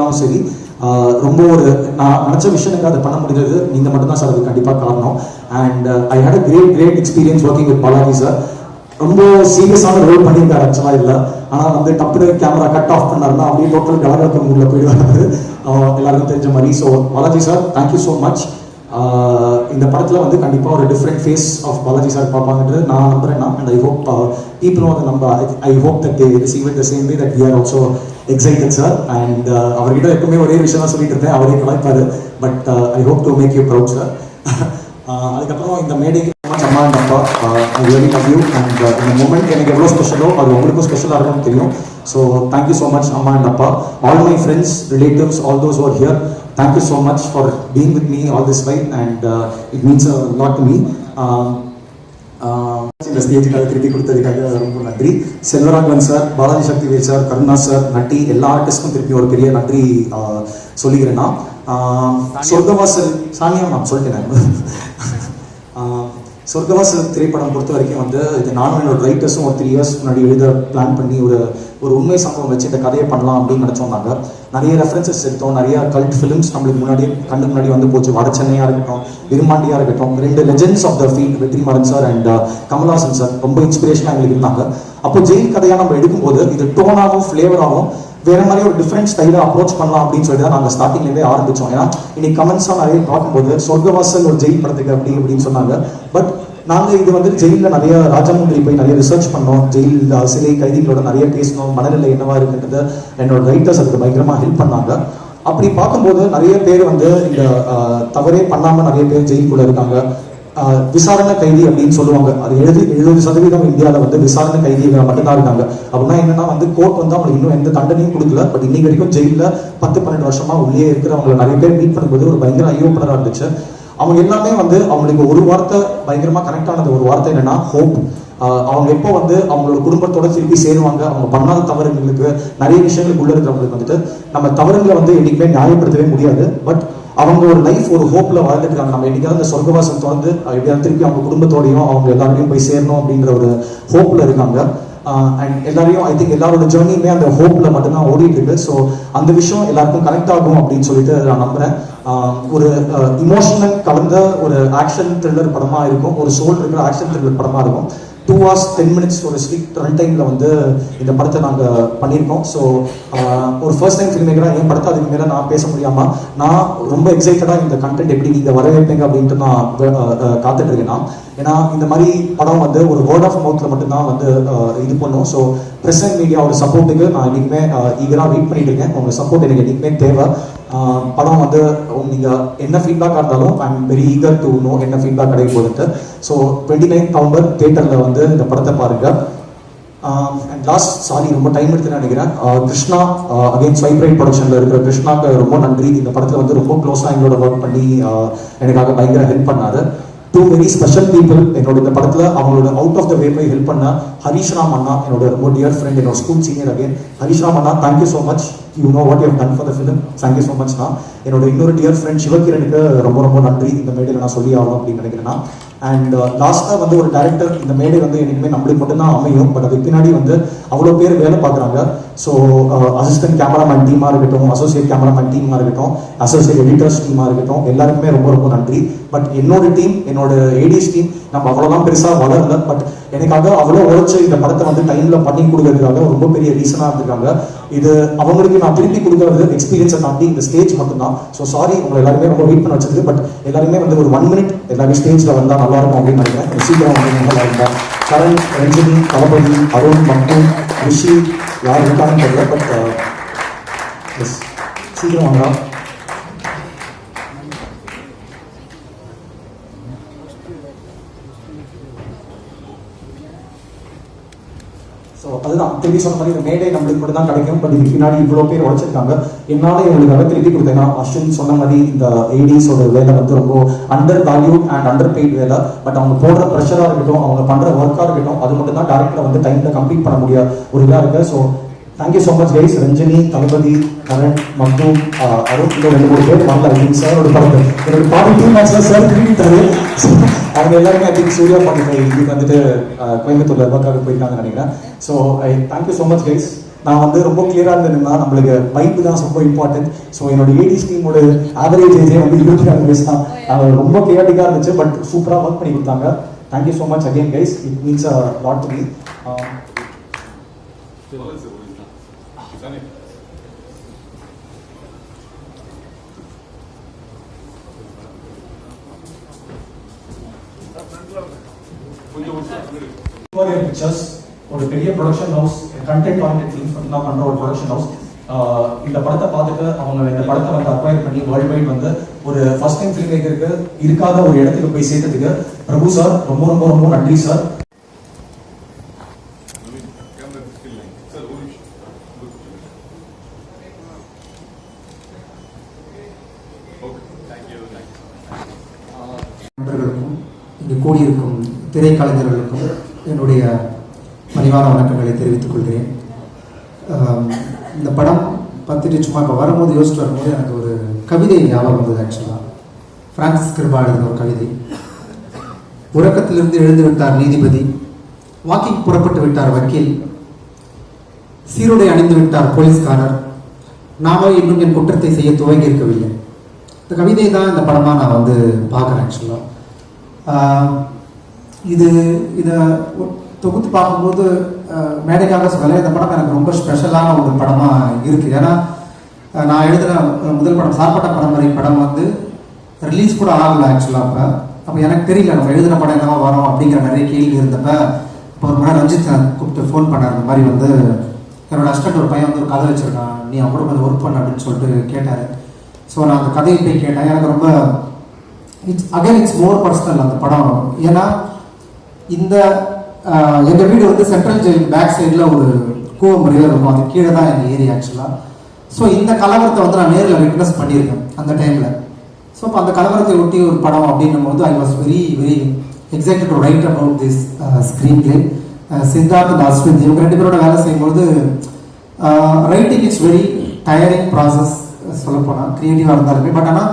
இருந்தாலும் சரி ரொம்ப ஒரு நான் நினச்ச விஷயம் எனக்கு அதை பண்ண முடிஞ்சது. நீங்கள் மட்டும்தான் சார் அது கண்டிப்பாக காரணம். And I had a great great experience working with Balaji sir ரொம்ப சீரியஸான ரோல் பண்ணியிருக்காரு ஆக்சுவலாக இல்லை. ஆனால் வந்து டப்புனு கேமரா கட் ஆஃப் பண்ணாருன்னா அப்படியே டோட்டல் கலகலக்க மூடில் போயிடுவாரு. எல்லாருக்கும் தெரிஞ்ச மாதிரி. So Balaji sir thank you so much இந்த படத்தில் வந்து கண்டிப்பாக ஒரு different face of Balaji sir பார்ப்பாங்கன்றது நான் நம்புறேன் நான் அண்ட் ஐ ஹோப் பீப்புளும் அதை நம்ம I hope that they receive it the same way that we are also excited sir and அவர்கிட்ட எப்பவுமே ஒரே விஷயம் தான் சொல்லிட்டு இருந்தேன். அவரே கலாய்ப்பாரு but I hope to make you proud sir அதுக்கப்புறம் இந்த மேடைக்கு அம்மா அண்ட் அப்பா I really love you and இந்த மூமெண்ட் எனக்கு எவ்வளோ ஸ்பெஷலோ அது உங்களுக்கும் ஸ்பெஷலாக இருக்கும்னு தெரியும். So thank you so much அம்மா அண்ட் அப்பா. All my friends relatives all those are here thank you so much for being with me all this wait and it means not to me இந்த ஸ்டேஜுக்காக திருப்பி கொடுத்ததுக்காக ரொம்ப நன்றி. Selvaraghavan sir Balaji Sakthivel sir Karuna sir Natty எல்லா ஆர்டிஸ்ட்க்கும் திருப்பி ஒரு பெரிய நன்றி ஆஹ், சொல்லிக்கிறேன் நான். ஆஹ், சொர்க்கவாசல் சானியா நான். சொல்லிட்டேன் சொர்க்கவாசல் திரைப்படம் பொறுத்த வரைக்கும் வந்து இது நானும் என்னோட ரைட்டர்ஸும் ஒரு த்ரீ இயர்ஸ் முன்னாடி எழுத பிளான் பண்ணி ஒரு ஒரு உண்மை சம்பவம் வச்சு இந்த கதையை பண்ணலாம் அப்படின்னு நினச்சோம் நாங்கள் நிறைய ரெஃபரன்சஸ் எடுத்தோம். நிறைய கல்ட் ஃபிலிம்ஸ் நம்மளுக்கு முன்னாடி கண்ணு முன்னாடி வந்து போச்சு. வட சென்னையாக இருக்கட்டும் விரும்மாண்டியாக இருக்கட்டும் ரெண்டு legends of the field Vetrimaaran sir and uh, Kamal Haasan sir ரொம்ப இன்ஸ்பிரேஷனாக எங்களுக்கு இருந்தாங்க. அப்போ ஜெயில் கதையாக நம்ம எடுக்கும்போது இது டோனாகவும் ஃப்ளேவராகவும் வேற மாதிரி ஒரு டிஃப்ரெண்ட் ஸ்டைலாக அப்ரோச் பண்ணலாம் அப்படின்னு சொல்லிட்டு தான் நாங்கள் ஸ்டார்டிங்லேருந்தே ஆரம்பிச்சோம். ஏன்னா இன்னைக்கு கமெண்ட்ஸாக நிறைய பார்க்கும்போது சொர்க்கவாசல் ஒரு ஜெயில் படத்துக்கு அப்படி அப்படின்னு சொன்னாங்க. பட் நாங்கள் இது வந்து ஜெயிலில் நிறைய ராஜமுந்திரி போய் நிறைய ரிசர்ச் பண்ணோம். ஜெயில் சிறை கைதிகளோட நிறைய பேசணும் மனநிலை என்னவா இருக்குன்றது என்னோட ரைட்டர்ஸ் அதுக்கு பயங்கரமாக ஹெல்ப் பண்ணாங்க. அப்படி பார்க்கும்போது நிறைய பேர் வந்து இந்த தவறே பண்ணாமல் நிறைய பேர் ஜெயிலுக்குள்ள இருக்காங்க. ஆஹ் விசாரணை கைதி அப்படின்னு சொல்லுவாங்க. அது எழுதி எழுபது சதவீதம் இந்தியாவில் வந்து விசாரணை கைதிகள் மட்டும்தான் இருக்காங்க. அப்படின்னா என்னன்னா வந்து கோர்ட் வந்து அவங்களுக்கு இன்னும் எந்த தண்டனையும் கொடுக்கல. பட் இன்னைக்கு வரைக்கும் ஜெயிலில் பத்து பன்னெண்டு வருஷமா உள்ளே இருக்கிறவங்களை நிறைய பேர் மீட் பண்ணும்போது ஒரு பயங்கர ஐயோப்பனராக இருந்துச்சு. அவங்க எல்லாமே வந்து அவங்களுக்கு ஒரு வார்த்தை பயங்கரமா கனெக்ட் ஆனது. ஒரு வார்த்தை என்னன்னா ஹோப் அவங்க எப்போ வந்து அவங்களோட குடும்பத்தோட திருப்பி சேருவாங்க அவங்க பண்ணாத தவறுங்களுக்கு நிறைய விஷயங்களுக்கு உள்ள இருக்கிறவங்களுக்கு வந்துட்டு நம்ம தவறுகளை வந்து என்றைக்குமே நியாயப்படுத்தவே முடியாது. பட் அவங்க ஒரு லைஃப் ஒரு ஹோப்ல வாழ்ந்துட்டு நம்ம என்னைக்காவது அந்த சொர்க்கவாசம் திறந்து எப்படியாவது திருப்பி அவங்க குடும்பத்தோடையும் அவங்க எல்லாரையும் போய் சேரணும் அப்படின்ற ஒரு ஹோப்ல இருக்காங்க. Uh, அண்ட் எல்லாரையும் ஐ திங்க் எல்லாரோட ஜேர்னியுமே அந்த ஹோப்ல மட்டும்தான் ஓடிட்டு இருக்கு ஸோ அந்த விஷயம் எல்லாருக்கும் கனெக்ட் ஆகும் அப்படின்னு சொல்லிட்டு நான் நம்புறேன். ஆஹ், ஒரு uh, இமோஷனல் கலந்த ஒரு ஆக்ஷன் த்ரில்லர் படமா இருக்கும். ஒரு சோல் இருக்கிற ஆக்ஷன் த்ரில்லர் படமா இருக்கும். டூ ஹவர்ஸ் டென் மினிட்ஸ் ஒரு ஸ்ட்ரிக்ட் ரன் டைமில் வந்து இந்த படத்தை நாங்கள் பண்ணியிருக்கோம். ஸோ ஒரு ஃபர்ஸ்ட் டைம் ஃபிலிம் மேக்கராக என் படத்தை அதுக்கு மேலே நான் பேச முடியாமல் நான் ரொம்ப எக்ஸைட்டடாக இந்த கண்டென்ட் எப்படி நீங்கள் வரவேற்பீங்க அப்படின்ட்டு நான் அஹ், காத்துட்டு இருக்கேன் நான். ஏன்னா இந்த மாதிரி படம் வந்து ஒரு வேர்ட் ஆஃப் மவுத்தில் மட்டும்தான் வந்து இது பண்ணும். ஸோ ப்ரெசன்ட் மீடியாவோட சப்போர்ட்டுக்கு நான் என்றைக்குமே ஈகராக வெயிட் பண்ணிட்டு இருக்கேன். உங்கள் சப்போர்ட் எனக்கு என்றைக்குமே தேவை. படம் வந்து நீங்கள் என்ன ஃபீட்பேக்காக இருந்தாலும் I am very eager to know என்ன ஃபீட்பேக் கிடைக்க போகுதுன்ட்டு. ஸோ டுவெண்ட்டி நைன் நவம்பர் தேட்டரில் வந்து இந்த படத்தை பாருங்கள் அண்ட் லாஸ்ட் சாரி ரொம்ப டைம் எடுத்து நினைக்கிறேன். கிருஷ்ணா அகெயின் ஸ்வைப்ரைட் ப்ரொடக்ஷனில் இருக்கிற கிருஷ்ணாக்கு ரொம்ப நன்றி. இந்த படத்தில் வந்து ரொம்ப க்ளோஸாக எங்களோட ஒர்க் பண்ணி எனக்காக பயங்கர ஹெல்ப் பண்ணாரு. டூ வெரி ஸ்பெஷல் பீப்புள் என்னோட இந்த படத்தில் அவங்களோட அவுட் ஆஃப் த வே போய் ஹெல்ப் பண்ண ஹரிஷ் ராம் அண்ணா என்னோட ரொம்ப டியர் ஃப்ரெண்ட் என்னோட school senior again Harish Ram Anna thank you so much you know what you done for the film thank you so much நான் என்னோட இன்னொரு டியர் ஃப்ரெண்ட் சிவகிரனுக்கு ரொம்ப ரொம்ப நன்றி. இந்த மேடையில் நான் சொல்லி ஆகணும் அப்படின்னு நினைக்கிறேன்னா அண்ட் லாஸ்ட்டாக uh, வந்து ஒரு டேரக்டர் இந்த மேடை வந்து என்றைக்குமே நம்மளுக்கு மட்டும்தான் அமையும். பட் அதுக்கு பின்னாடி வந்து அவ்வளோ பேர் வேலை பார்க்குறாங்க. ஸோ அசிஸ்டன்ட் கேமராமேன் டீமாக இருக்கட்டும் அசோசியேட் கேமராமேன் டீமாக இருக்கட்டும் அசோசியேட் எடிட்டர்ஸ் டீமாக இருக்கட்டும் எல்லாருக்குமே ரொம்ப ரொம்ப நன்றி. பட் என்னோட டீம் என்னோட ஏடிஎஸ் டீம் நம்ம அவ்வளோலாம் பெருசாக வளரல. பட் எனக்காக அவ்வளோ உழைச்சி இந்த படத்தை வந்து டைமில் பண்ணி கொடுக்கறதுக்காக ரொம்ப பெரிய ரீசனாக இருந்திருக்காங்க. இது அவங்களுக்கு நான் திருப்பி கொடுக்கறது எக்ஸ்பீரியன்ஸை தாண்டி இந்த ஸ்டேஜ் மட்டும்தான். ஸோ சாரி உங்களை எல்லாருமே ரொம்ப வெயிட் பண்ண வச்சது பட் எல்லாருமே வந்து ஒரு ஒன் மினிட் எல்லாமே ஸ்டேஜில் வந்தால் நல்லா இருக்கும் அப்படின்னு நினைக்கிறேன். சீக்கிரம் வந்து நல்லா இருந்தால் கரண் ரஞ்சினி தளபதி அருண் மட்டு ரிஷி யார் இருக்காங்கன்னு தெரியல பட் எஸ் uh, சீக்கிரம் வாங்க ஸோ அதுதான். திருப்பி சொன்ன மாதிரி இந்த மேடை நம்மளுக்கு மட்டும் தான் கிடைக்கும். பட் இதுக்கு பின்னாடி இவ்வளோ பேர் உழைச்சிருக்காங்க. என்னால இவங்களுக்காக திருப்பி கொடுத்தேன்னா அஸ்வின் சொன்ன மாதிரி இந்த ஏடிஸோட வேலை வந்து ரொம்ப under valued and under paid வேலை. பட் அவங்க போடுற ப்ரெஷராக இருக்கட்டும் அவங்க பண்ணுற ஒர்க்காக இருக்கட்டும் அது மட்டும் தான் டேரக்டில் வந்து டைமில் கம்ப்ளீட் பண்ண முடியாது ஒரு இதாக இருக்கு. So thank you so much guys Ranjani Thalapathy Karan மக்து Arun ரெண்டு மூணு பேர் வரல ஐ சாரோட படத்தை என்னோட பாடி டூ மேட்ச்ல சார் திரும்பிட்டாரு அவங்க எல்லாருமே ஐ திங்க் சூர்யா பாண்டி இதுக்கு வந்துட்டு கோயம்புத்தூர் கோயம்புத்தூர்ல ஒர்க்காக போயிருக்காங்கன்னு நினைக்கிறேன். So I thank you so much guys நான் வந்து ரொம்ப கிளியராக இருந்தேன்னா நம்மளுக்கு பைப்பு தான் ரொம்ப இம்பார்ட்டன்ட் ஸோ என்னோட ஏடிஸ் டீமோட ஆவரேஜ் ஏஜே வந்து இருபத்தி நாலு வயசு தான். ரொம்ப கிளியாட்டிக்காக இருந்துச்சு பட் சூப்பராக ஒர்க் பண்ணி கொடுத்தாங்க. Thank you so much again guys it means lot to me pictures ஒரு பெரிய production house content oriented films மட்டும் பண்ற ஒரு ப்ரொடக்ஷன் ஹவுஸ் இந்த படத்தை பார்த்துட்டு அவங்க இந்த படத்தை வந்து அக்வயர் பண்ணி வேர்ல்டு வைட் வந்து ஒரு ஃபர்ஸ்ட் டைம் ஃபிலிம் மேக்கருக்கு இருக்காத ஒரு இடத்துக்கு போய் சேர்த்ததுக்கு பிரபு சார் ரொம்ப ரொம்ப ரொம்ப நன்றி சார் நண்பர்களுக்கும் இங்கு கூடியிருக்கும் திரைக்கலைஞர்களுக்கும் என்னுடைய பணிவான வணக்கங்களை தெரிவித்துக் கொள்கிறேன். இந்த படம் பார்த்துட்டு சும்மா இப்போ வரும்போது யோசிச்சு வரும்போது எனக்கு ஒரு கவிதை ஞாபகம் வந்தது ஆக்சுவலாக ஃப்ரான்சிஸ் கிருபா எழுதின ஒரு கவிதை. உறக்கத்திலிருந்து எழுந்து விட்டார் நீதிபதி. வாக்கிங் புறப்பட்டு விட்டார் வக்கீல். சீருடை அணிந்து விட்டார் போலீஸ்காரர். நாம இன்னும் என் குற்றத்தை செய்ய துவங்கி இருக்கவில்லை. இந்த கவிதை தான் இந்த படமாக நான் வந்து பார்க்குறேன் ஆக்சுவலாக இது இதை தொகுத்து பார்க்கும்போது மேடைக்காக சொல்லலை இந்த படம் எனக்கு ரொம்ப ஸ்பெஷலான ஒரு படமாக இருக்குது ஏன்னா நான் எழுதின முதல் படம் சார்பட்ட பரம்பரை படம் வந்து ரிலீஸ் கூட ஆகலை ஆக்சுவலாக அப்போ. அப்போ எனக்கு தெரியல நம்ம எழுதின படம் என்னவா வரும் அப்படிங்கிற நிறைய கேள்வி இருந்தப்ப இப்போ ஒரு முறை ரஞ்சித் கூப்பிட்டு ஃபோன் பண்ணார். இந்த மாதிரி வந்து என்னோட ஹஸ்பண்ட் ஒரு பையன் வந்து ஒரு கதை வச்சிருக்கான். நீ அவங்க கூட கொஞ்சம் ஒர்க் பண்ண அப்படின்னு சொல்லிட்டு கேட்டார். ஸோ நான் அந்த கதையை போய் கேட்டேன். எனக்கு ரொம்ப it's again it's more personal அந்த படம். ஏன்னா இந்த எங்கள் வீடு வந்து சென்ட்ரல் ஜெயில் பேக் சைடில் ஒரு கூவம் முறையில் இருக்கும். அது கீழே தான் எங்கள் ஏரியா ஆக்சுவலாக ஸோ இந்த கலவரத்தை வந்து நான் நேரில் விட்னஸ் பண்ணியிருக்கேன் அந்த டைமில் ஸோ அப்போ அந்த கலவரத்தை ஒட்டி ஒரு படம் அப்படின்னும் போது I was very very excited to write about this screenplay Siddharth Aswith இவங்க ரெண்டு பேரோட வேலை செய்யும்போது writing it's very tiring process சொல்லப்போனால் க்ரியேட்டிவாக இருந்தாலுமே. பட் ஆனால்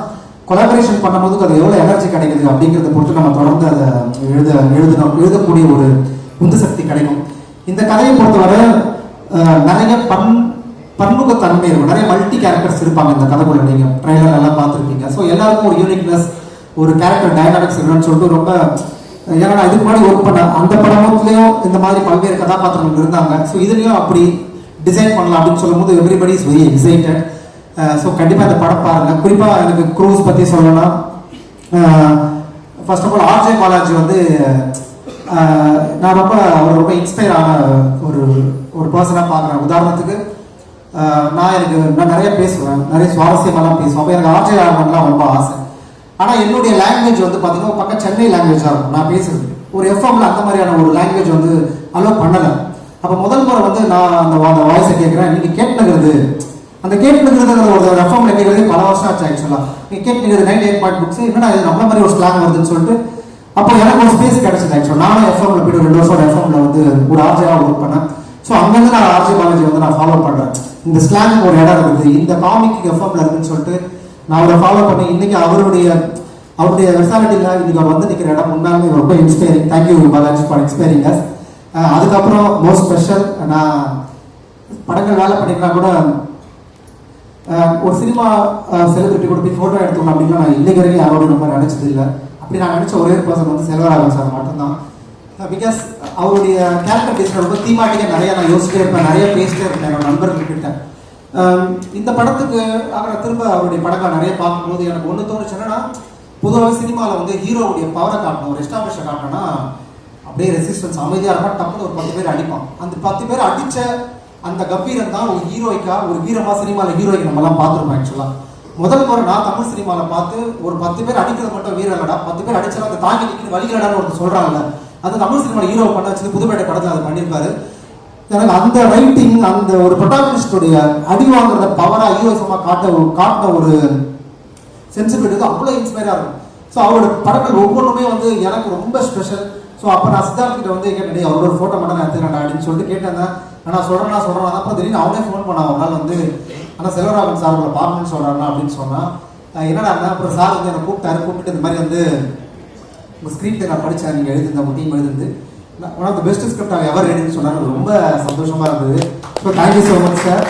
கொலாபரேஷன் பண்ணும்போது அது எவ்வளோ எனர்ஜி கிடைக்குது அப்படிங்கிறத பொறுத்து நம்ம தொடர்ந்து அதை எழுத எழுதணும். எழுதக்கூடிய ஒரு உந்து சக்தி கிடைக்கும். இந்த கதையை பொறுத்தவரை நிறைய பன் பன்முகத்தன்மை இருக்கும். நிறைய மல்டி கேரக்டர்ஸ் இருப்பாங்க இந்த கதைக்குள்ள நீங்கள் ட்ரைலர் எல்லாம் பார்த்துருப்பீங்க. ஸோ எல்லாருக்கும் ஒரு யூனிக்னஸ் ஒரு கேரக்டர் டைனாமிக்ஸ் இருக்கணும்னு சொல்லிட்டு ரொம்ப ஏன்னா இதுக்கு முன்னாடி ஒர்க் பண்ண அந்த படத்துலயும் இந்த மாதிரி பல்வேறு கதாபாத்திரங்கள் இருந்தாங்க. ஸோ இதுலயும் அப்படி டிசைன் பண்ணலாம் அப்படின்னு சொல்லும்போது everybody is very excited so கண்டிப்பாக இந்த படம் பாருங்க. குறிப்பாக எனக்கு க்ரூஸ் பற்றி சொல்லணும்னா first of all RJ Balaji வந்து நான் ரொம்ப அவர் ரொம்ப இன்ஸ்பயர் ஆன ஒரு ஒரு பர்சனாக பார்க்குறேன். உதாரணத்துக்கு நான் எனக்கு நான் நிறைய பேசுவேன். நிறைய சுவாரஸ்யமெல்லாம் பேசுவேன். அப்போ எனக்கு ஆர்ஜே ஆகணும்லாம் ரொம்ப ஆசை. ஆனால் என்னுடைய லாங்குவேஜ் வந்து பார்த்தீங்கன்னா பக்கம் சென்னை லாங்குவேஜாக இருக்கும். நான் பேசுறது. ஒரு எஃப்எம்ல அந்த மாதிரியான ஒரு லாங்குவேஜ் வந்து அலோவ் பண்ணலை. அப்போ முதல் முறை வந்து நான் அந்த அந்த வாய்ஸை கேட்குறேன் நீங்கள் கேட்டுனுங்கிறது அந்த கேட்டுனுங்கிறதுங்கிற ஒரு எஃப்எம்ல கேட்குறது பல வருஷம் ஆச்சு ஆக்சுவலா நீங்கள் கேட்டுனுங்கிறது நைன்டி எயிட் பாயிண்ட் புக்ஸ் என்னடா இது நம்மள மாதிரி ஒரு ஸ்லாங் வருதுன்னு சொல்லிட்டு அப்போ எனக்கு ஒரு ஸ்பேஸ் கிடைச்சது ஆக்சுவலா நானும் எஃப்எம்ல போயிட்டு ரெண்டு வருஷம் எஃப்எம்ல வந்து ஒரு ஆர்ஜியாக ஒர்க் பண்ணேன். ஸோ அங்கேருந்து நான் ஆர்ஜி பாலாஜி வந்து நான் ஃபாலோ பண்ணுறேன் இந்த ஸ்லாங் ஒரு இடம் இருக்குது. இந்த காமிக்கு எஃப்எம்ல இருக்குன்னு சொல்லிட்டு நான் அவரை ஃபாலோ பண்ணி இன்னைக்கு அவருடைய அவருடைய வெர்சாலிட்டியில் இன்னைக்கு அவர் வந்து நிற்கிற இடம் உண்மையாலுமே ரொம்ப inspiring thank you Balaji for inspiring us அதுக்கப்புறம் மோஸ்ட் ஸ்பெஷல் நான் படங்கள் வேலை பண்ணிக்கலாம் கூட ஒரு சினிமா செலிபிரிட்டி கூட போய் ஃபோட்டோ எடுத்துக்கணும் அப்படின்னா நான் இன்னைக்கு வரைக்கும் யாரோட நம்ம நினைச்சது இல்லை அப்படி நான் நினச்ச ஒரே பர்சன் வந்து செல்வராகவன் சார் மட்டும்தான். பிகாஸ் அவருடைய கேரக்டர் பேசுகிற ரொம்ப தீமாட்டிக்காக நிறைய நான் யோசிச்சிட்டே இருப்பேன் நிறைய பேசிட்டே இருப்பேன் என்னோட நண்பர்கிட்ட இந்த படத்துக்கு அப்புறம் திரும்ப அவருடைய படங்கள் நிறைய பார்க்கும்போது எனக்கு ஒன்று தோணுச்சு பொதுவாக சினிமாவில் வந்து ஹீரோவுடைய பவரை காட்டணும் ஒரு எஸ்டாப்ளிஷை காட்டணும்னா அப்படியே ரெசிஸ்டன்ஸ் அமைதியாக இருப்பான் டப்புனு ஒரு பத்து பேர் அடிப்பான். அந்த பத்து பேர் அடித்த அந்த கம்பீரம் தான் ஒரு ஹீரோய்க்கா ஒரு வீரமா சினிமாவில் ஹீரோய்க்கு நம்மலாம் பார்த்துருப்போம் ஆக்சுவலாக முதல் முறை நான் தமிழ் சினிமாவில் பார்த்து ஒரு பத்து பேர் அடிக்கிறது மட்டும் வீரம் பத்து பேர் அடிச்சாலும் அந்த தாங்கி நிற்கிற வலிகளடான்னு ஒருத்தர் சொல்றாங்கல்ல அந்த தமிழ் சினிமாவில் ஹீரோ பண்ண வச்சு புதுப்பேட்டை படத்தில் அதை பண்ணியிருப்பாரு. எனக்கு அந்த ரைட்டிங் அந்த ஒரு ப்ரொட்டாகனிஸ்டுடைய அடி வாங்குறத பவரா ஹீரோசமாக காட்ட காட்டின ஒரு சென்சிபிலிட்டி அவ்வளோ இன்ஸ்பைராக இருக்கும். ஸோ அவரோட படங்கள் ஒவ்வொன்றுமே வந்து எனக்கு ரொம்ப ஸ்பெஷல் ஸோ அப்போ நான் சித்தார்த் கிட்ட வந்து கேட்டேன் அவரோட ஃபோட்டோ மட்டும் நான் எடுத்துக்கிறேன் அப்படின்னு சொல்லிட்டு கேட்டேன் நான் சொல்கிறேன் சொல்கிறேன் அப்புறம் திடீர்னு அவனே ஃபோன் பண்ணான் ஒரு நாள் வந்து ஆனால் செல்வராமன் சார் உங்களை பார்க்கணும்னு சொல்கிறாருண்ணா அப்படின்னு சொன்னான். என்னடா அப்புறம் சார் வந்து என்னை கூப்பிட்டாரு கூப்பிட்டு இந்த மாதிரி வந்து உங்கள் ஸ்க்ரீன் நான் படித்தேன் நீங்கள் எழுதிருந்த உங்கள் team எழுதிருந்து one of the best script our ever ரெடின்னு சொன்னாங்க ரொம்ப சந்தோஷமா இருந்தது. So thank you so much sir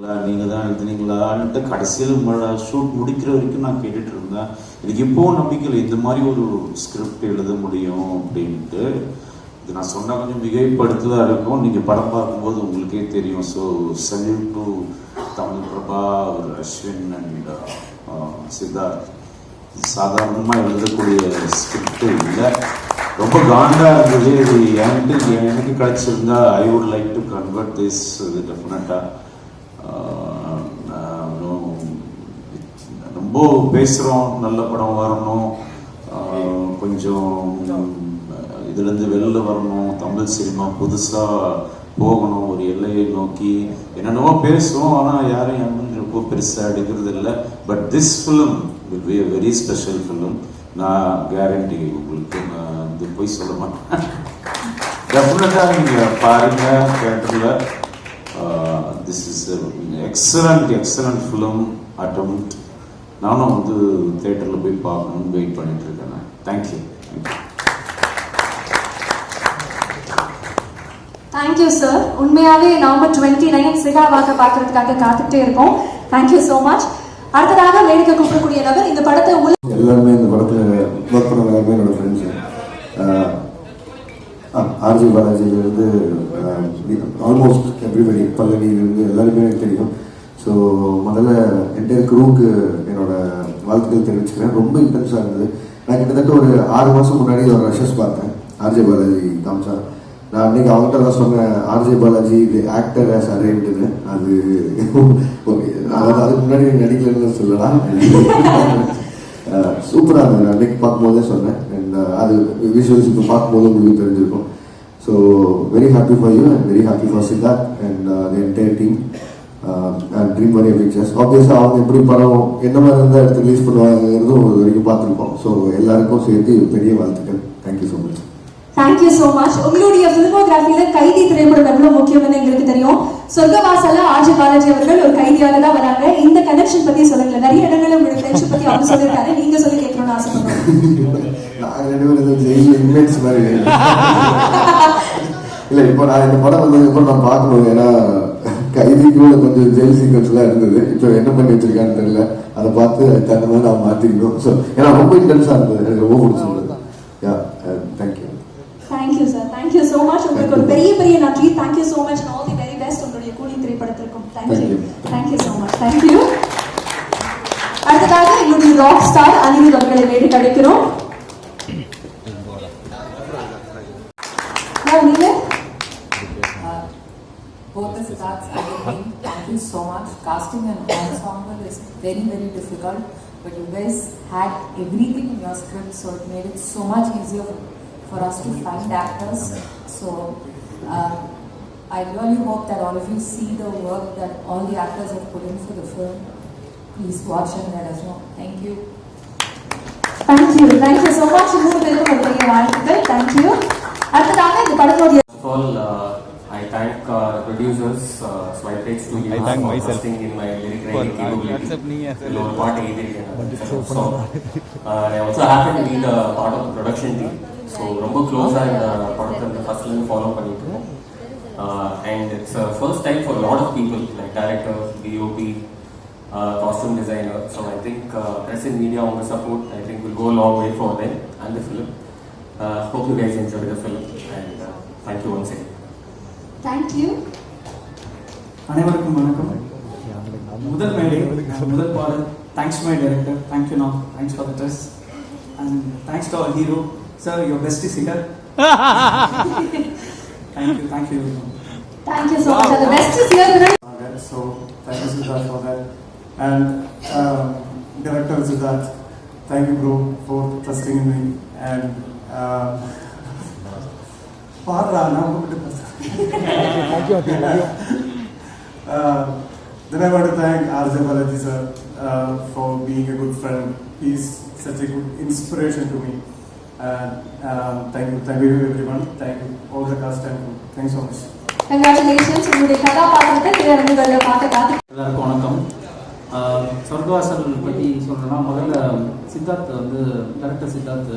நீங்க தான் எழுதுனீங்களான்ட்டு கடைசியில் ஷூட் முடிக்கிற வரைக்கும் நான் கேட்டுட்டு இருந்தேன் எனக்கு இப்போவும் நம்பிக்கை இல்லை இந்த மாதிரி ஒரு ஸ்கிரிப்ட் எழுத முடியும் அப்படின்ட்டு. இது நான் சொன்னால் கொஞ்சம் மிகைப்படுத்துதா இருக்கும். நீங்க படம் பார்க்கும்போது உங்களுக்கே தெரியும். So salute to Tamizh Prabha ஒரு அஸ்வின் அண்ட் சித்தார்த். சாதாரணமாக எழுதக்கூடிய ஸ்கிரிப்ட் இல்லை. ரொம்ப காண்டா இருந்தது. இது எனக்கு எனக்கு கிடைச்சிருந்தா I would like to convert this டெஃபினட்டாக ரொம்ப பேசுகிறோம் நல்ல படம் வரணும். கொஞ்சம் இதுலேருந்து வெளில வரணும். தமிழ் சினிமா புதுசாக போகணும் ஒரு எல்லையை நோக்கி. என்னென்னவோ பேசுவோம் ஆனால் யாரும் யாரும் ரொம்ப பெருசாக எடுக்கிறது இல்லை. But this film will be very special film நான் கேரண்டி உங்களுக்கு நான் இது போய் சொல்ல மாட்டேன். டெஃபினட்டாக நீங்கள் பாருங்கள் தேட்டரில் this is excellent excellent film attempt நானும் வந்து தேட்டரில் போய் பார்க்கணும்னு வெயிட் பண்ணிட்டு இருக்கேன் thank you thank you thank you sir உண்மையாவே நவம்பர் டுவெண்ட்டி நைன் சிகா வாக்க பார்க்கறதுக்காக காத்துட்டே இருக்கோம். தேங்க்யூ ஸோ மச் அடுத்ததாக வேடிக்கை கூப்பிடக்கூடிய நபர் இந்த படத்தை எல்லாருமே இந்த படத்தில் ஒர்க் பண்ண எல்லாருமே என்னோட ஃப்ரெண்ட்ஸு ஆர்ஜி பாலாஜியிலேருந்து ஆல்மோஸ்ட் எவ்ரிபடி பல்லவியிலிருந்து எல்லாருமே எனக்கு தெரியும். ஸோ முதல்ல என்டையர் குரூவுக்கு என்னோட வாழ்த்துக்கள் தெரிவிச்சுக்கிறேன். ரொம்ப இன்டென்ஸாக இருந்தது. நான் கிட்டத்தட்ட ஒரு ஆறு மாதம் முன்னாடி ஒரு ரஷஸ் பார்த்தேன். ஆர்ஜே பாலாஜி காமிச்சா நான் அன்னைக்கு அவங்கள்ட்ட தான் சொன்னேன் ஆர்ஜே பாலாஜி இது ஆக்டர் ஆஸ் அரேவ்டுன்னு அது ஓகே அதாவது அதுக்கு முன்னாடி நடிக்கலன்னு சொல்லலாம். சூப்பராக இருந்தது. அன்னைக்கு பார்க்கும்போதே சொன்னேன். அது விஷுவல்ஸ் இப்போ பார்க்கும்போது உங்களுக்கு தெரிஞ்சிருக்கும். So very happy for you happy very happy and uh, and entire team. Uh, and Dream Warrior Pictures Obviously அவங்க எப்படி படம் என்ன மாதிரி இருந்தால் எடுத்து ரிலீஸ் பண்ணுவாங்கிறதும் ஒரு வரைக்கும் பார்த்துருப்போம். ஸோ எல்லாருக்கும் சேர்த்து பெரிய வாழ்த்துக்கள். Thank you so much thank you so much உங்களுடைய பிலிமோகிராஃபில கைதி திரைப்படம் எவ்வளவு முக்கியம்னு எங்களுக்கு தெரியும் சொர்க்கவாசல ஆஜி பாலாஜி அவர்கள் ஒரு கைதியாக தான் வராங்க. இந்த கனெக்ஷன் பத்தி சொல்லுங்க நிறைய இடங்கள்ல உங்களுடைய ஃப்ரெண்ட்ஷிப் பத்தி அவங்க சொல்லியிருக்காரு. நீங்க சொல்லி கேட்கணும்னு ஆசைப்படுறேன் இல்ல இப்ப இல்லை. இப்போ நான் இந்த படம் வந்ததுக்கப்புறம் நான் பார்க்கணும். ஏன்னா கைதிக்குள்ள கொஞ்சம் ஜெயில் சீக்வன்ஸ்லாம் இருந்தது. இப்போ என்ன பண்ணி வச்சிருக்கான்னு தெரியல. அதை பார்த்து தகுந்த மாதிரி நான் மாற்றிக்கணும் ஸோ ஏன்னா ரொம்ப இன்டென்ஸாக இருந்தது. எனக்கு ரொம்ப பிடிச்சிருந்தது yeah thank you thank you sir thank you ஒரு பெரிய பெரிய நன்றி thank you so much all the very best உங்களுடைய Coolie திரைப்படத்திற்கும் thank you Thank you. Thank you so much thank you அடுத்ததாக எங்களுடைய ராக் ஸ்டார் அனிருத் அவர்களை வேடி கிடைக்கிறோம் நீங்க both the Siddharths and the thank you so much. Casting an ensemble is very, very difficult, but you guys had everything in your script, so it made it so much easier for, for us to find actors. So uh, I really hope that all of you see the work that all the actors have put in for the film. Please watch and let us know. Thank you. Thank you. Thank you so much. Thank you. First of all, uh, I thank uh, producers, uh, Swipex Studios, thank for trusting in my lyric writing capability. Lower part So, uh, I also happen to be the part of the production team. So, ரொம்ப க்ளோஸாக இந்த படத்தை இந்த ஃபர்ஸ்ட்லேருந்து follow பண்ணிட்டு இருக்கோம் and it's first time for lot of people like director DOP costume designer so I think press in media உங்கள் support I think will go long way for then and the film hope you guys enjoy the film and thank you once again. Thank you அனைவருக்கும் வணக்கம். முதல் மேடை முதல் பாடல். Thanks my director thank you நான் thanks for the dress and thanks to our hero Sir, your best is here. thank you, thank you. Thank you so wow. much. The best is here. Okay, so thank you, Siddharth, for that. And um, director Siddharth, thank you, bro, for trusting in me. And uh, uh, then I want to thank RJ Balaji sir uh, for being a good friend. He's such a good inspiration to me. And um, thank you, thank you everyone. Thank you all the cast and crew. Thanks so much. Congratulations உங்களுடைய கதாபாத்திரத்தை திரையரங்குகளில் பார்க்க காத்து எல்லாருக்கும் வணக்கம் சொர்க்கவாசல் பற்றி சொல்லணும்னா முதல்ல சித்தார்த் வந்து டேரக்டர் சித்தார்த்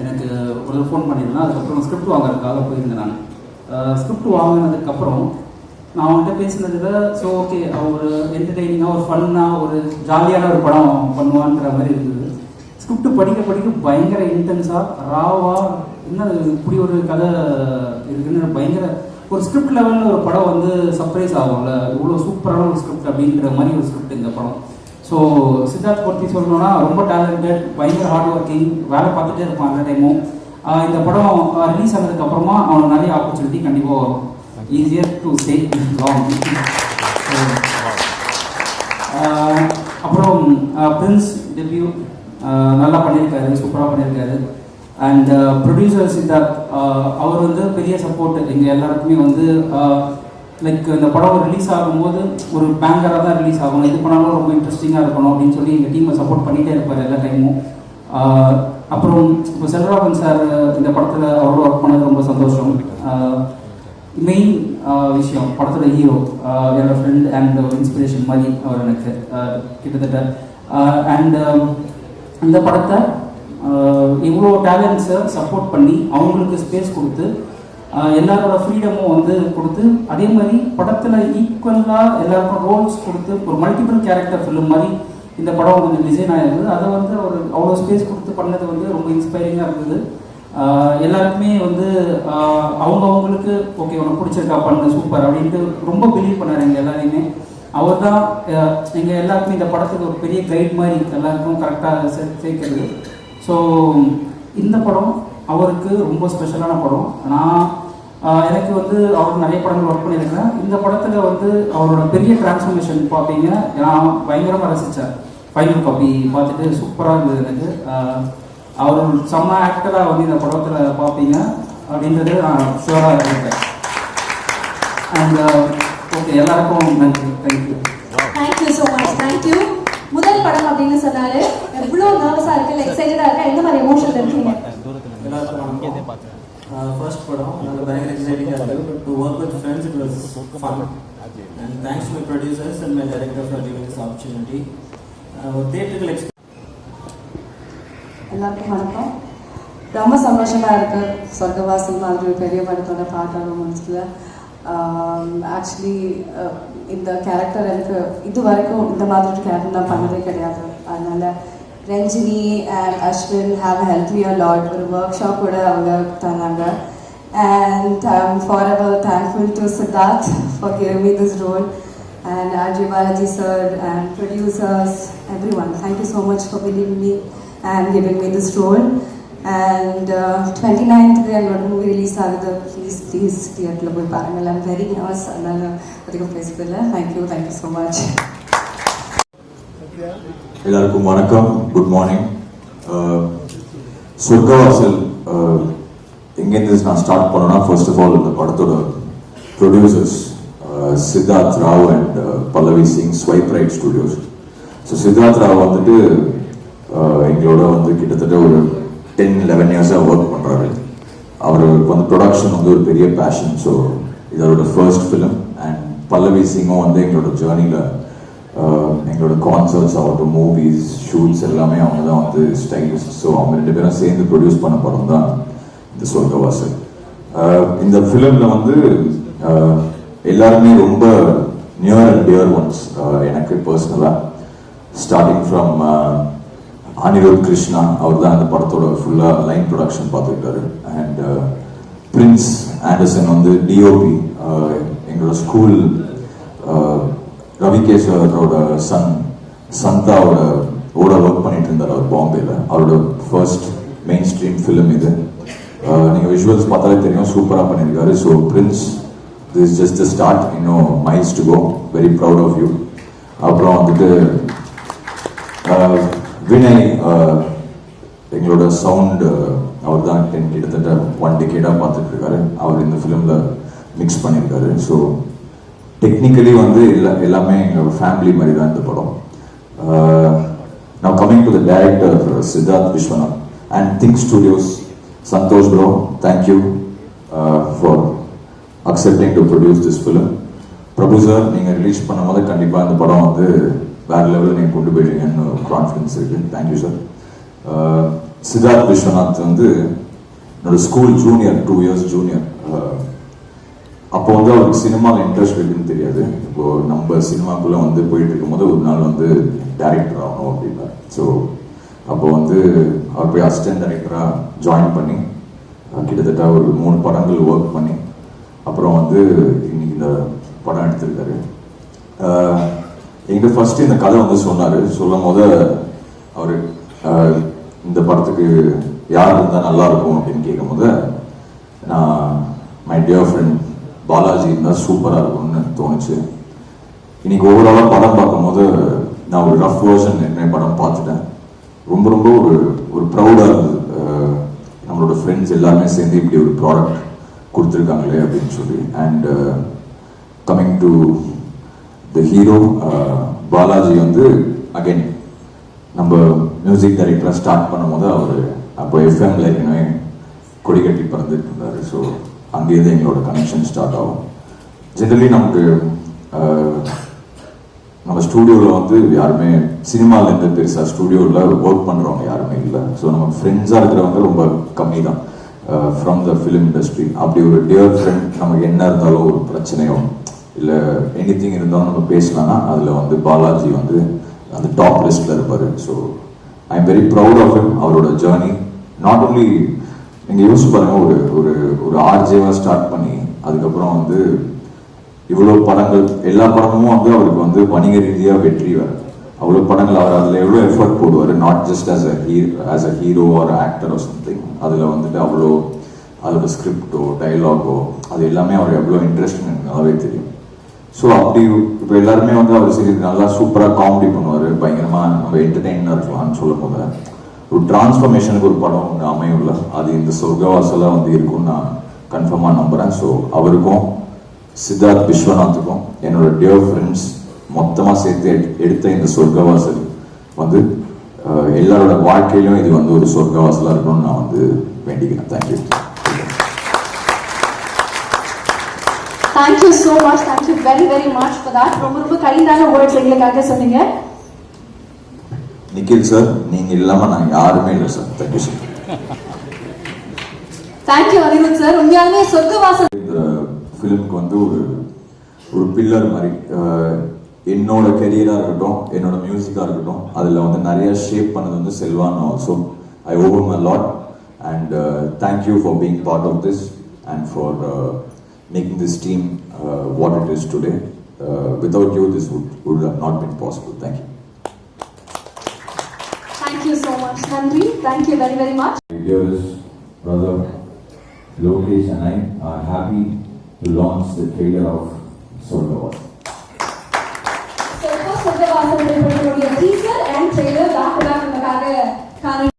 எனக்கு ஒரு ஃபோன் பண்ணியிருந்தான் அதுக்கப்புறம் ஸ்கிரிப்ட் வாங்குறதுக்காக போயிருந்தேன் நான் ஸ்கிரிப்ட் வாங்கினதுக்கப்புறம் நான் அவன்கிட்ட பேசினதுல ஸோ ஓகே ஒரு என்டர்டெய்னிங்காக ஒரு ஃபன்னாக ஒரு ஜாலியான ஒரு படம் பண்ணுவான்ற மாதிரி இருந்தது ஸ்கிரிப்ட் படிக்க படிக்க பயங்கர இன்டென்ஸாக ராவா என்ன இப்படி ஒரு கதை இருக்குன்னு பயங்கர ஒரு ஸ்கிரிப்ட் லெவலில் ஒரு படம் வந்து சர்ப்ரைஸ் ஆகும்ல. இவ்வளோ சூப்பரான ஒரு ஸ்கிரிப்ட் அப்படின்ற மாதிரி ஒரு ஸ்கிரிப்ட் இந்த படம். ஸோ சித்தார்த் பற்றி சொல்லணும்னா ரொம்ப டேலண்டட் பயங்கர ஹார்ட் ஒர்க்கிங் வேலை பார்த்துட்டே இருப்பான் அந்த டைமும் இந்த படம் ரிலீஸ் ஆனதுக்கு அப்புறமா அவனுக்கு நிறைய ஆப்பர்ச்சுனிட்டி கண்டிப்பாக வரும். ஈஸியர் டு சே லாங் அப்புறம் பிரின்ஸ் டெபியூ நல்லா பண்ணியிருக்காரு சூப்பராக பண்ணியிருக்காரு. அண்ட் ப்ரொடியூசர் சித்தார்த் அவர் வந்து பெரிய சப்போர்ட் எங்கள் எல்லாருக்குமே வந்து லைக் இந்த படம் ரிலீஸ் ஆகும்போது ஒரு பேங்கராக தான் ரிலீஸ் ஆகணும் இது பண்ணாலும் ரொம்ப இன்ட்ரெஸ்டிங்காக இருக்கணும் அப்படின்னு சொல்லி எங்கள் டீமை சப்போர்ட் பண்ணிகிட்டே இருப்பார் எல்லா டைமும் அப்புறம் இப்போ செல்வராகவன் சார் இந்த படத்தில் அவரோட ஒர்க் பண்ணது ரொம்ப சந்தோஷம். மெயின் விஷயம் படத்தோட ஹீரோ என்னோட ஃப்ரெண்ட் அண்ட் இன்ஸ்பிரேஷன் மாதிரி அவர் எனக்கு கிட்டத்தட்ட. அண்ட் இந்த படத்தை இவ்வளோ டேலண்ட்ஸை சப்போர்ட் பண்ணி அவங்களுக்கு ஸ்பேஸ் கொடுத்து எல்லாரோட ஃப்ரீடமும் வந்து கொடுத்து அதே மாதிரி படத்தில் ஈக்குவலாக எல்லாருக்கும் ரோல்ஸ் கொடுத்து ஒரு மல்டிபிள் கேரக்டர் ஃபிலிம் மாதிரி இந்த படம் கொஞ்சம் டிசைன் ஆகிருந்தது அதை வந்து அவர் அவ்வளோ ஸ்பேஸ் கொடுத்து பண்ணது வந்து ரொம்ப இன்ஸ்பைரிங்காக இருந்தது. எல்லாருக்குமே வந்து அவங்கவுங்களுக்கு அவங்க அவங்களுக்கு ஓகே உனக்கு பிடிச்சிருக்கா பண்ணு சூப்பர் அப்படின்ட்டு ரொம்ப பிலீவ் பண்ணார் எங்கள் எல்லாரையுமே. அவர் தான் எங்கள் எல்லாருக்குமே இந்த படத்துக்கு ஒரு பெரிய கைட் மாதிரி எல்லாருக்கும் கரெக்டாக சேர்க்கிறது. ஸோ இந்த படம் அவருக்கு ரொம்ப ஸ்பெஷலான படம். நான் எனக்கு வந்து அவர் நிறைய படங்கள் ஒர்க் பண்ணியிருக்கிறேன் இந்த படத்தில் வந்து அவரோட பெரிய டிரான்ஸ்ஃபர்மேஷன் பார்த்தீங்க நான் பயங்கரமாக ரசித்தேன் ஃபைனல் காப்பி பார்த்துட்டு சூப்பராக இருந்தது எனக்கு. அவர் செம்ம ஆக்டராக வந்து இந்த படத்தில் பார்ப்பீங்க அப்படின்றது நான் ஷுவராக இருக்கேன் அண்ட் எல்லாருக்கும் நன்றி. Thank you thank you so much thank you முதல் படம் அப்படின்னு சொன்னாரு. எவ்வளோ நர்வஸாக இருக்கு எக்ஸைட்டடாக இருக்கா? எந்த மாதிரி எமோஷன் இருக்கீங்க? ஃபர்ஸ்ட் படம் அதனால பயங்கர எக்ஸைட்டிங்காக இருக்குது to work with friends it was fun and thanks my producers and my director for giving this opportunity தேட்டர்கள் எல்லாருக்கும் வணக்கம். ரொம்ப சந்தோஷமா இருக்கு. சொர்க்கவாசல் மாதிரி பெரிய படத்தோட பார்க்கணும் மனசில் ஆக்சுவலி இந்த கேரக்டர் எனக்கு இது வரைக்கும் இந்த மாதிரி ஒரு கேரக்டர் நான் பண்ணதே கிடையாது அதனால Ranjini and Ashwin have help you lot ஒரு ஒர்க் ஷாப் கூட அவங்க தந்தாங்க and I am forever thankful to Siddharth for giving me this role and RJ Balaji sir and producers, everyone. Thank you so much for believing me and giving me this role. And uh, 29th day, I'm going release ஆகுது please please தியேட்டரில் போய் பாருங்கள் I'm very nervous அதனால அதிகம் பேசுறதில்ல thank you thank you so much எல்லாருக்கும் வணக்கம் good morning சொர்க்கவாசல் எங்கேருந்து நான் ஸ்டார்ட் பண்ணேன்னா ஃபர்ஸ்ட் ஆஃப் ஆல் இந்த படத்தோட producers Siddharth Rao and Pallavi Singh Swipe Right Studios so Siddharth Rao வந்துட்டு எங்களோட வந்து கிட்டத்தட்ட ஒரு டென் லெவன் இயர்ஸாக ஒர்க் பண்ணுறாரு அவருக்கு வந்து ப்ரொடக்ஷன் வந்து ஒரு பெரிய பேஷன் ஸோ இதோட ஃபர்ஸ்ட் ஃபிலிம் அண்ட் பல்லவி சிங்கும் வந்து எங்களோட ஜேர்னியில் uh, எங்களோட கான்சர்ட்ஸ் ஆகட்டும் மூவிஸ் ஷூட்ஸ் எல்லாமே அவங்க தான் வந்து ஸ்டைலிஸ்ட் ஸோ அவங்க ரெண்டு பேரும் சேர்ந்து ப்ரொடியூஸ் பண்ண படம் தான் இந்த சொர்க்கவாசல். Uh, இந்த ஃபிலிமில் வந்து uh, எல்லாருமே ரொம்ப நியர் அண்ட் டியர் ஒன்ஸ் எனக்கு பர்சனலாக ஸ்டார்டிங் ஃப்ரம் அனிருத் கிருஷ்ணா அவர் தான் அந்த படத்தோட ஃபுல்லாக லைன் ப்ரொடக்ஷன் பார்த்துக்கிட்டாரு அண்ட் பிரின்ஸ் ஆண்டர்சன் வந்து டிஓபி uh, எங்களோட ஸ்கூல் uh, ரவிகேஸ்வரோட சன் சந்தாவோட ஓட ஒர்க் பண்ணிட்டு இருந்தார் அவர் பாம்பேல. அவரோட ஃபர்ஸ்ட் மெயின் ஸ்ட்ரீம் ஃபிலிம் இது uh, நீங்கள் விஷுவல்ஸ் பார்த்தாலே தெரியும் சூப்பராக பண்ணியிருக்காரு so Prince this just start இன்னும் miles to go very proud of you அப்புறம் வந்துட்டு வினய் எங்களோட சவுண்ட் அவர் தான் கிட்டத்தட்ட ஒன் டிகேடாக பார்த்துட்டு இருக்காரு அவர் இந்த ஃபிலிமில் மிக்ஸ் பண்ணியிருக்காரு. ஸோ டெக்னிக்கலி வந்து எல்லா எல்லாமே எங்களோட ஃபேமிலி மாதிரி தான் இந்த படம். நான் coming to the director Siddharth Vishwanath and Think Studios Santhosh bro thank you for accepting to produce this film Prabhu sir நீங்கள் ரிலீஸ் பண்ணும்போது கண்டிப்பாக இந்த படம் வந்து வேற லெவலில் நீங்கள் கொண்டு போயிடுவீங்கன்னு கான்ஃபிடன்ஸ் இருக்குது thank you sir Siddharth Vishwanath வந்து என்னோட school junior two years junior அப்போ வந்து அவருக்கு சினிமாவில் இன்ட்ரெஸ்ட் இருக்குன்னு தெரியாது. இப்போ நம்ம சினிமாக்குள்ளே வந்து போயிட்டு இருக்கும்போது ஒரு நாள் வந்து டேரக்டர் ஆகணும் அப்படின்னா. ஸோ அப்போ வந்து அவர் போய் அசிஸ்டன்ட் டைரக்டராக ஜாயின் பண்ணி கிட்டத்தட்ட ஒரு மூணு படங்கள் ஒர்க் பண்ணி அப்புறம் வந்து இன்னைக்கு இந்த படம் எடுத்திருக்காரு. எங்கிட்ட ஃபர்ஸ்ட் இந்த கதை வந்து சொன்னார். சொல்லும் போது அவர் இந்த படத்துக்கு யார் இருந்தால் நல்லா இருக்கும்? அப்படின்னு கேட்கும்போது நான் மை டியர் ஃப்ரெண்ட் பாலாஜி இருந்தால் சூப்பராக இருக்கும்னு தோணுச்சு. இன்னைக்கு ஓவராலாக படம் பார்க்கும்போது நான் ஒரு ரஃப் வேர்ஷன் என்ன படம் பார்த்துட்டேன். ரொம்ப ரொம்ப ஒரு ஒரு ப்ரௌடாக இருந்தது. நம்மளோட ஃப்ரெண்ட்ஸ் எல்லாருமே சேர்ந்து இப்படி ஒரு ப்ராடக்ட் கொடுத்துருக்காங்களே அப்படின்னு சொல்லி. And coming to the hero Balaji வந்து அகைன் நம்ம மியூசிக் டைரக்டராக ஸ்டார்ட் பண்ணும்போது அவர் அப்போ எஃப்எம்ல ஏற்கனவே கொடி கட்டி பறந்துட்டு இருந்தார். ஸோ அங்கேருந்து எங்களோட கனெக்ஷன் ஸ்டார்ட் ஆகும். ஜென்ரலி நமக்கு uh, நம்ம ஸ்டூடியோவில் வந்து யாருமே சினிமாலேருந்து பெருசாக ஸ்டூடியோவில் ஒர்க் பண்ணுறவங்க யாருமே இல்லை. ஸோ நம்ம ஃப்ரெண்ட்ஸாக இருக்கிறவங்க ரொம்ப கம்மி தான் ஃப்ரம் த ஃபிலிம் இண்டஸ்ட்ரி அப்படி ஒரு டியர் ஃப்ரெண்ட் நமக்கு என்ன இருந்தாலும் ஒரு பிரச்சனையோ இல்லை எனி இருந்தாலும் நம்ம பேசலாம்னா அதில் வந்து பாலாஜி வந்து அந்த டாப் லிஸ்ட்டில் இருப்பார். So I am very proud of him அவரோட ஜேர்னி நாட் ஓன்லி நீங்கள் யோசிச்சு பாருங்க ஒரு ஒரு ஒரு ஆர்ஜேவாக ஸ்டார்ட் பண்ணி அதுக்கப்புறம் வந்து இவ்வளோ படங்கள் எல்லா படமும் வந்து அவருக்கு வந்து வணிக ரீதியாக வெற்றி வரும். அவ்வளோ படங்கள் அவர் அதில் எவ்வளோ எஃபர்ட் போடுவார் not just as a hero as a hero or actor or something அதில் வந்துட்டு அவ்வளோ அதோட ஸ்கிரிப்டோ டைலாகோ அது எல்லாமே அவர் எவ்வளோ இன்ட்ரெஸ்ட் எனக்கு நல்லாவே தெரியும். ஸோ அப்படி இப்போ எல்லாருமே வந்து அவர் சரி நல்லா சூப்பராக காமெடி பண்ணுவார் பயங்கரமாக நம்ம என்டர்டெயினாக இருக்கலாம்னு சொல்லும் போது ஒரு டிரான்ஸ்ஃபர்மேஷனுக்கு ஒரு படம் ஒன்று அமையும்ல அது இந்த சொர்க்கவாசலாக வந்து இருக்கும்னு நான் கன்ஃபார்மாக நம்புகிறேன் ஸோ அவருக்கும் சித்தார்த் விஸ்வநாத்துக்கும் என்னோட டியர் ஃப்ரெண்ட்ஸ் மொத்தமாக சேர்த்து எடுத்த இந்த சொர்க்கவாசல் வந்து எல்லாரோட வாழ்க்கையிலும் இது வந்து ஒரு சொர்க்கவாசலாக இருக்கணும்னு நான் வந்து வேண்டிக்கிறேன். Thank you thank you so much thank you very very much for that ரொம்ப ரொம்ப கைண்டான வேர்ட்ஸ் எங்களுக்காக சொன்னீங்க. நிக்கில் சார் நீங்கள் இல்லாமல் நான் யாருமே இல்லை sir thank you sir thank you Anirudh sir உண்மையாலுமே சொர்க்கவாசல் இந்த ஃபிலிமுக்கு வந்து ஒரு ஒரு பில்லர் மாதிரி என்னோட கெரியராக இருக்கட்டும் என்னோட மியூசிக்காக இருக்கட்டும் அதில் வந்து நிறைய ஷேப் பண்ணது வந்து Selvan also I over my lot and thank you for being part of this and for making this team uh, what it is today. Uh, without you, this would, would have not been possible. Thank you. Thank you so much, Henry. Thank you very, very much. Viewers, brother Lokesh and I are happy to launch the trailer of Soldavas. So, first, Soldavas is a teaser and trailer back to back in the uh,